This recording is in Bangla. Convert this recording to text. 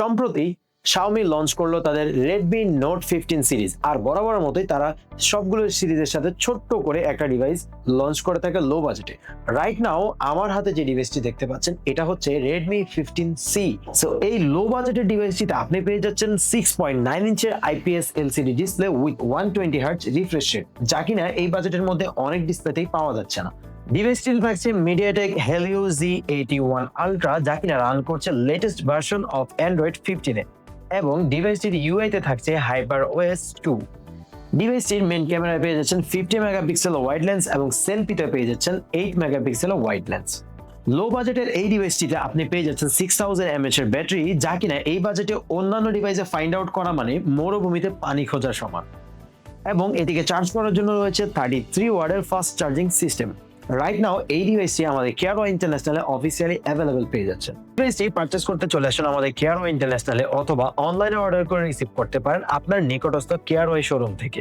সম্প্রতি Xiaomi লঞ্চ করল তাদের Redmi Note 15 সিরিজ আর বরাবরের মতোই তারা সবগুলো সিরিজের সাথে ছোট্ট করে একটা ডিভাইস লঞ্চ করে থাকে লো বাজেটে রাইট নাও আমার হাতে যে ডিভাইসটি দেখতে পাচ্ছেন, এটা হচ্ছে Redmi 15C সো এই লো বাজেটের ডিভাইসটিতে আপনি পেয়ে যাচ্ছেন six point nine ইঞ্চের IPS LCD display with one twenty hertz refresh rate যা কিনা এই বাজেটের মধ্যে অনেক ডিসপ্লেতেই পাওয়া যাচ্ছে না। ডিভাইসটি থাকছে MediaTek Helio G eighty one ultra যা কিনা রান করছে লেটেস্ট ভার্সন অফ অ্যান্ড্রয়েড ফিফটিনে এবং ডিভাইসটির ইউআইতে থাকছে হাইপার ওএস টু ডিভাইসটির মেন ক্যামেরায় পেয়ে যাচ্ছেন ফিফটি মেগাপিক্সেল ওয়াইড লেন্স এবং সেলফিতে পেয়ে যাচ্ছেন eight megapixel wide lens low বাজেটের এই ডিভাইসটিতে আপনি পেয়ে যাচ্ছেন সিক্স থাউজেন্ড এমএচ এর ব্যাটারি যা কিনা এই বাজেটে অন্যান্য ডিভাইসে ফাইন্ড আউট করা মানে মরুভূমিতে পানি খোঁজার সমান। এবং এটিকে চার্জ করার জন্য রয়েছে থার্টি থ্রি ওয়ার্ডের fast charging system right now এই ডিভাইসটি আমাদের কেয়ারো ইন্টারন্যাশনালে অফিসিয়ালি অ্যাভেলেবল পেয়ে যাচ্ছে ডিভাইসটি পারচেস করতে চলে আসুন আমাদের কেয়ারো ইন্টারন্যাশনালে অথবা অনলাইনে অর্ডার করে রিসিভ করতে পারেন আপনার নিকটস্থ কেয়ারো শোরুম থেকে।